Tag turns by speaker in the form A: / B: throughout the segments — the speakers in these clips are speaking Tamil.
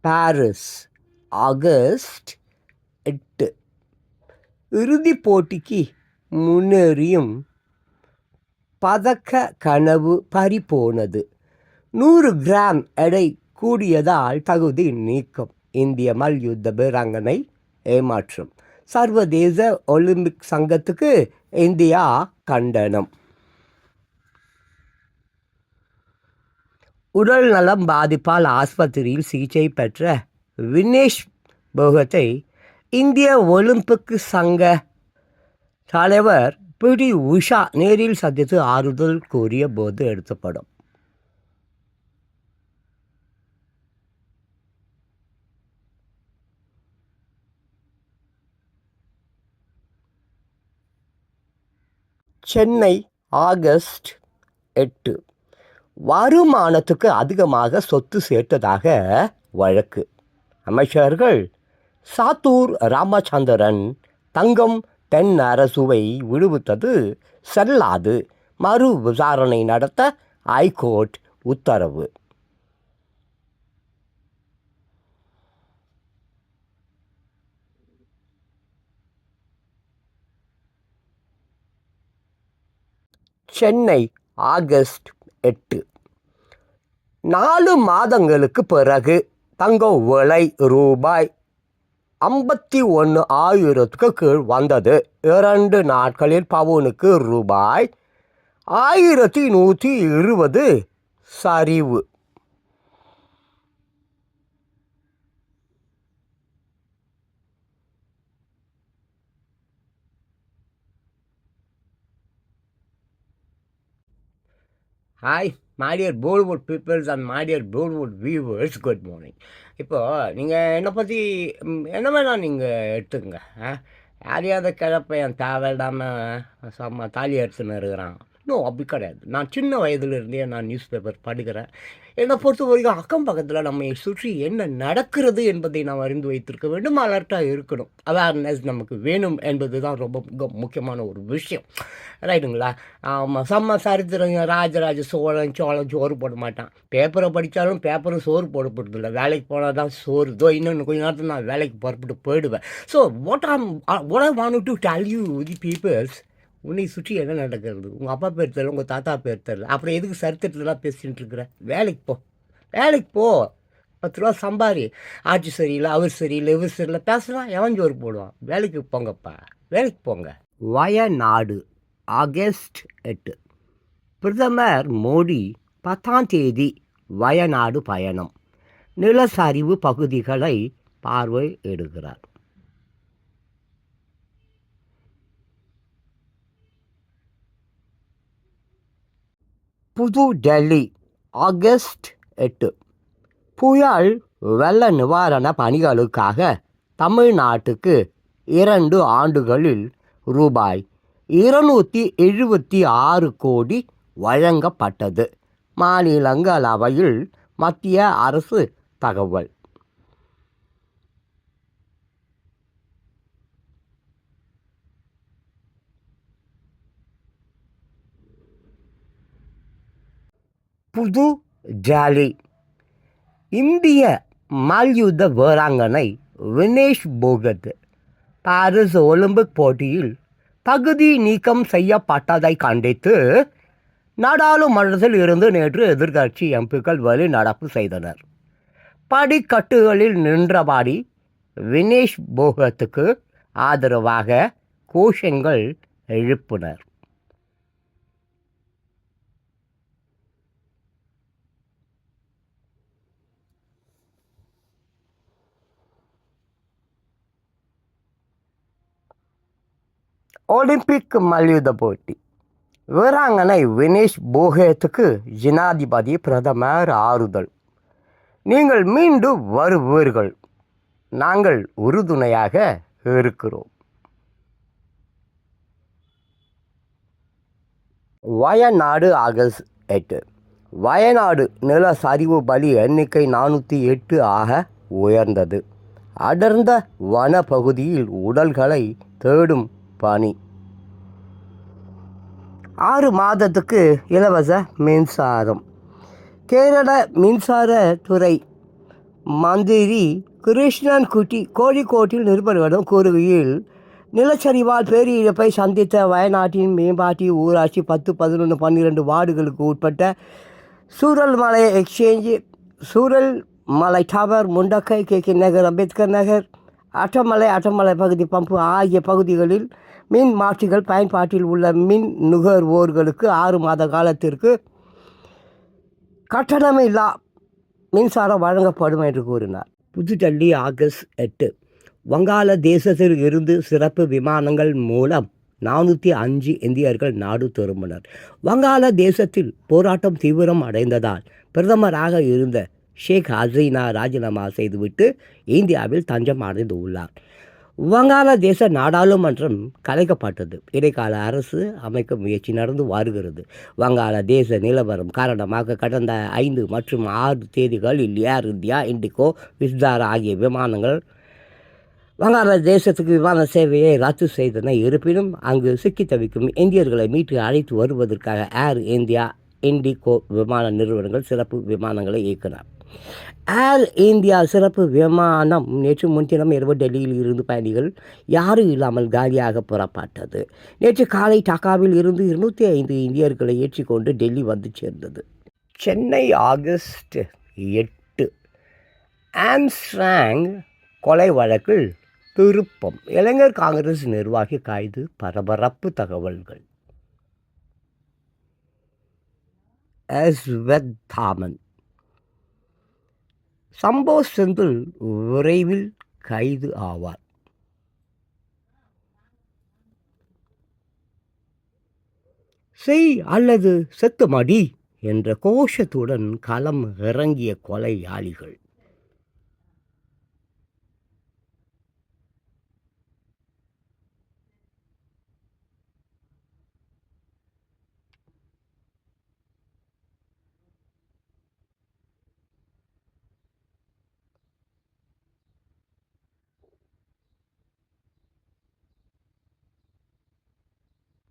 A: பாரிஸ் ஆகஸ்ட் எட்டு. இறுதிப் போட்டிக்கு முன்னேறியும் பதக்க கனவு பறிபோனது. நூறு கிராம் எடை கூடியதால் தகுதி நீக்கம். இந்திய மல்யுத்த வீராங்கனை ஏமாற்றம். சர்வதேச ஒலிம்பிக் சங்கத்துக்கு இந்தியா கண்டனம். உடல் நலம் பாதிப்பால் ஆஸ்பத்திரியில் சிகிச்சை பெற்ற வினேஷ் போகத்தை இந்திய ஒலிம்பிக் சங்க தலைவர் பிடி உஷா நேரில் சந்தித்து ஆறுதல் கூறிய போது எடுத்தப்படும். சென்னை ஆகஸ்ட் எட்டு. வருமானத்துக்கு அதிகமாக சொத்து சேர்த்ததாக வழக்கு. அமைச்சர்கள் சாத்தூர் ராமச்சந்திரன் தங்கம் தென் அரசுவை விடுவித்தது செல்லாது. மறு விசாரணை நடத்த ஐகோர்ட் உத்தரவு. சென்னை ஆகஸ்ட் எட்டு. நாலு மாதங்களுக்கு பிறகு தங்கம் விலை ரூபாய் ஐம்பத்தி ஒன்று ஆயிரத்துக்கு கீழ் வந்தது. இரண்டு நாட்களில் பவுனுக்கு ரூபாய் ஆயிரத்தி நூற்றி இருபது சரிவு. Hi மாடியர் Bollywood peoples and மாடியர் Bollywood viewers good morning இப்போது நீங்கள் என்னை பற்றி என்ன வேணால் நீங்கள் எடுத்துக்கங்க ஆ? யாரையாவது கிழப்பையன் தேவையில்லாமல் செம்ம தாலி எடுத்துன்னு இருக்கிறான். இன்னும் அப்படி கிடையாது. நான் சின்ன வயதுலேருந்தே நான் நியூஸ் பேப்பர் படிக்கிறேன். என்னை பொறுத்த வரைக்கும் அக்கம் பக்கத்தில் நம்மை சுற்றி என்ன நடக்கிறது என்பதை நாம் அறிந்து வைத்திருக்க வேண்டும் அலர்ட்டாக இருக்கணும். அவேர்னஸ் நமக்கு வேணும் என்பது தான் ரொம்ப மிக முக்கியமான ஒரு விஷயம். ரைட்டுங்களா ஆமாம் சம்ம சரித்திரங்க ராஜராஜ சோழன் சோழன் சோறு போட மாட்டான். பேப்பரை படித்தாலும் பேப்பரும் சோறு போட இல்லை வேலைக்கு போனால் தான் சோறு. இதோ இன்னும் கொஞ்ச நேரத்தில் நான் வேலைக்கு புறப்பட்டு போயிடுவேன். So what um what I want to tell you the peoples உன்னை சுற்றி என்ன நடக்கிறது? உங்கள் அப்பா பேர் தெரியல உங்கள் தாத்தா பேர் தெரியல. அப்புறம் எதுக்கு சரித்திரத்துலாம் பேசிட்டு இருக்கிற வேலைக்கு போ. வேலைக்கு போ. பத்து ரூபா சம்பாரி. ஆட்சி சரியில்லை அவர் சரியில்லை இவர் சரியில்லை பேசலாம் எவன் ஜோறு போடுவான்? வேலைக்கு போங்கப்பா. வேலைக்கு போங்க. வயநாடு ஆகஸ்ட் எட்டு. பிரதமர் மோடி பத்தாம் தேதி வயநாடு பயணம். நிலச்சரிவு பகுதிகளை பார்வையிடுகிறார் புது டெல்லி ஆகஸ்ட் எட்டு. புயல் வெள்ள நிவாரண பணிகளுக்காக தமிழ்நாட்டுக்கு இரண்டு ஆண்டுகளில் ரூபாய் இருநூற்றி எழுபத்தி ஆறு கோடி வழங்கப்பட்டது. மாநிலங்களவையில் மத்திய அரசு தகவல். புது டாலி இந்திய மல்யுத்த வீராங்கனை வினேஷ் போகத் பாரிஸ் ஒலிம்பிக் போட்டியில் தகுதி நீக்கம் செய்யப்பட்டதை கண்டித்து நாடாளுமன்றத்தில் இருந்து நேற்று எதிர்க்கட்சி எம்பிக்கள் வெளிநடப்பு செய்தனர். படிக்கட்டுகளில் நின்றபடி வினேஷ் போகத்துக்கு ஆதரவாக கோஷங்கள் எழுப்பினர். ஒலிம்பிக் மல்யுத்த போட்டி. வீராங்கனை வினேஷ் போகேத்துக்கு ஜனாதிபதி பிரதமர் ஆறுதல். நீங்கள் மீண்டும் வருவீர்கள். நாங்கள் உறுதுணையாக இருக்கிறோம். வயநாடு ஆகஸ்ட் எட்டு. வயநாடு நில சரிவு பலி எண்ணிக்கை நானூற்றி எட்டு ஆக உயர்ந்தது. அடர்ந்த வனப்பகுதியில் உடல்களை தேடும் பணி. ஆறு மாதத்துக்கு இலவச மின்சாரம். கேரள மின்சாரத்துறை மந்திரி கிருஷ்ணன் குட்டி கோழிக்கோட்டில் நிருபர்களிடம் கூறுகையில் நிலச்சரிவால் பேரிழப்பை சந்தித்த வயநாட்டின் மேம்பாட்டி ஊராட்சி பத்து பதினொன்று பன்னிரெண்டு வார்டுகளுக்கு உட்பட்ட Chooralmala exchange Chooralmala tower Mundakkai K K Nagar Ambedkar Nagar Attamala Attamala பகுதி பம்பு ஆகிய பகுதிகளில் மின் மாற்றிகள் பயன்பாட்டில் உள்ள மின் நுகர்வோர்களுக்கு ஆறு மாத காலத்திற்கு கட்டணமில்லா மின்சாரம் வழங்கப்படும் என்று கூறினார். புதுடெல்லி ஆகஸ்ட் எட்டு. வங்காள தேசத்தில் இருந்து சிறப்பு விமானங்கள் மூலம் நானூற்றி அஞ்சு இந்தியர்கள் நாடு திரும்பினர். வங்காள தேசத்தில் போராட்டம் தீவிரம் அடைந்ததால் பிரதமராக இருந்த ஷேக் ஹசீனா ராஜினாமா செய்துவிட்டு இந்தியாவில் தஞ்சம் அடைந்து உள்ளார் வங்காளதேச நாடாளுமன்றம் கலைக்கப்பட்டது. இடைக்கால அரசு அமைக்க முயற்சி நடந்து வருகிறது. வங்காளதேச நிலவரம் காரணமாக கடந்த ஐந்து மற்றும் ஆறு தேதிகளில் ஏர் இந்தியா இண்டிகோ விஸ்தாரா ஆகிய விமானங்கள் வங்காளதேசத்துக்கு விமான சேவையை ரத்து செய்தன. இருப்பினும் அங்கு சிக்கி தவிக்கும் இந்தியர்களை மீட்டு அழைத்து வருவதற்காக ஏர் இந்தியா இண்டிகோ விமான நிறுவனங்கள் சிறப்பு விமானங்களை இயக்கினார் ஏர் இந்தியா சிறப்பு விமானம் நேற்று முன்தினம் இரவு டெல்லியில் இருந்து பயணிகள் யாரும் இல்லாமல் காலியாக புறப்பட்டது. நேற்று காலை டாக்காவில் இருந்து இருநூற்றி ஐந்து இந்தியர்களை ஏற்றிக்கொண்டு டெல்லி வந்து சேர்ந்தது. சென்னை ஆகஸ்ட் எட்டு ஆம்ஸ்ட்ராங் கொலை வழக்கில் திருப்பம். இளைஞர் காங்கிரஸ் நிர்வாகி கைது பரபரப்பு தகவல்கள். எஸ்வத் தாமன் சம்போ செந்தில் விரைவில் கைது ஆவார். செய் அல்லது செத்து மடி என்ற கோஷத்துடன் களம் இறங்கிய கொலையாளிகள்.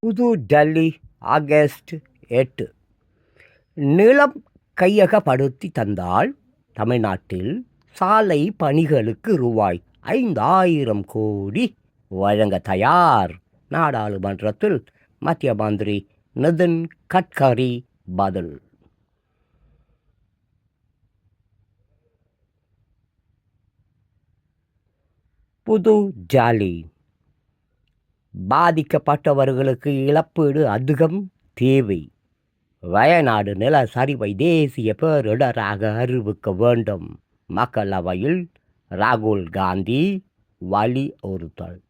A: புது டெல்லி ஆகஸ்ட் எட்டு. நிலம் கையகப்படுத்தி தந்தால் தமிழ்நாட்டில் சாலை பணிகளுக்கு ரூபாய் ஐந்தாயிரம் கோடி வழங்க தயார். நாடாளுமன்றத்தில் மத்திய மந்திரி நிதின் கட்கரி பதில். புது ஜாலி பாதிக்கப்பட்டவர்களுக்கு இழப்பீடு அதிகம் தேவை. வயநாடு நில சரிவை தேசிய பேரிடராக அறிவிக்க வேண்டும். மக்களவையில் ராகுல் காந்தி வலியுறுத்தல்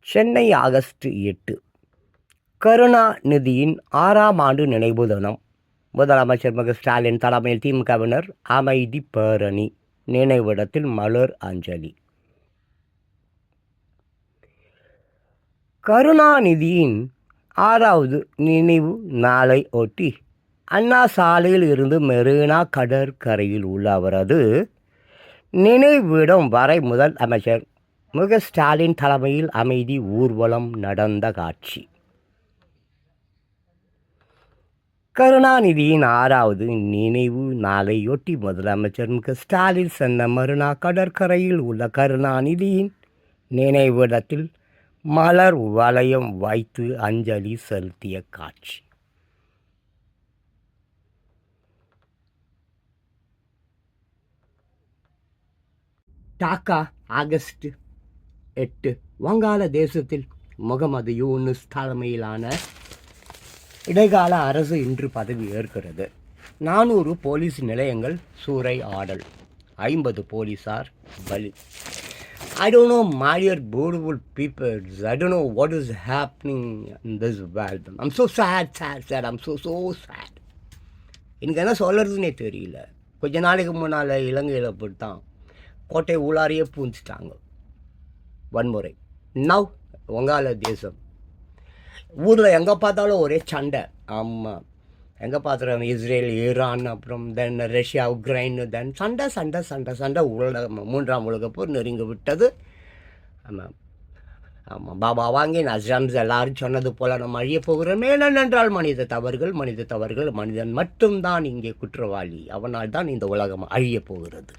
A: சென்னை ஆகஸ்ட் எட்டு. கருணாநிதியின் ஆறாம் ஆண்டு நினைவு தினம். முதலமைச்சர் மு ஸ்டாலின் தலைமையில் திமுகவினர் அமைதி பேரணி நினைவிடத்தில் மலர் அஞ்சலி. கருணாநிதியின் ஆறாவது நினைவு நாளை ஒட்டி அண்ணா சாலையில் இருந்து மெரினா கடற்கரையில் உள்ள அவரது நினைவிடம் வரை முதல் அமைச்சர் மு ஸ்டாலின் தலைமையில் அமைதி ஊர்வலம் நடந்த காட்சி. கருணாநிதியின் ஆறாவது நினைவு நாளையொட்டி முதலமைச்சர் மு. ஸ்டாலின் சென்ற மறுநாள் கடற்கரையில் உள்ள கருணாநிதியின் நினைவிடத்தில் மலர் வளையம் வைத்து அஞ்சலி செலுத்திய காட்சி. டாக்கா ஆகஸ்ட் எட்டு வங்காள தேசத்தில் முகமது யூனுஸ் தலைமையிலான இடைக்கால அரசு இன்று பதவி ஏற்கிறது. நானூறு போலீஸ் நிலையங்கள் சூறை ஆடல். ஐம்பது போலீஸார் பலி. ஐ டோன்ட் நோ மாரியர் dear beautiful people. I no know is is happening in this world. I'm sad sad sad sad. I'm so so எனக்கு என்ன சொல்கிறதுனே தெரியல. கொஞ்ச நாளைக்கு முன்னால் இலங்கையில் அப்படித்தான் கோட்டை உள்ளாரியே பூந்துட்டாங்க வன்முறை. நவ் வங்காள தேசம். ஊரில் எங்கே பார்த்தாலும் ஒரே சண்டை. ஆமாம் எங்கே பார்த்துருக்காங்க? இஸ்ரேல் ஈரான் அப்புறம் தென் ரஷ்யா உக்ரைன் தென் சண்டை சண்டை சண்டை சண்டை. உலகம் மூன்றாம் உலகப்போர் நெருங்கி விட்டது. ஆமாம் ஆமாம் பாபா வாங்கி நஸ்ரம்ஸ் எல்லாரும் சொன்னது போல் நம்ம அழிய போகிறோம். என்னென்றால் மனித தவறுகள் மனித தவறுகள் மனிதன் மட்டும்தான் இங்கே குற்றவாளி. அவனால் தான் இந்த உலகம் அழிய போகிறது.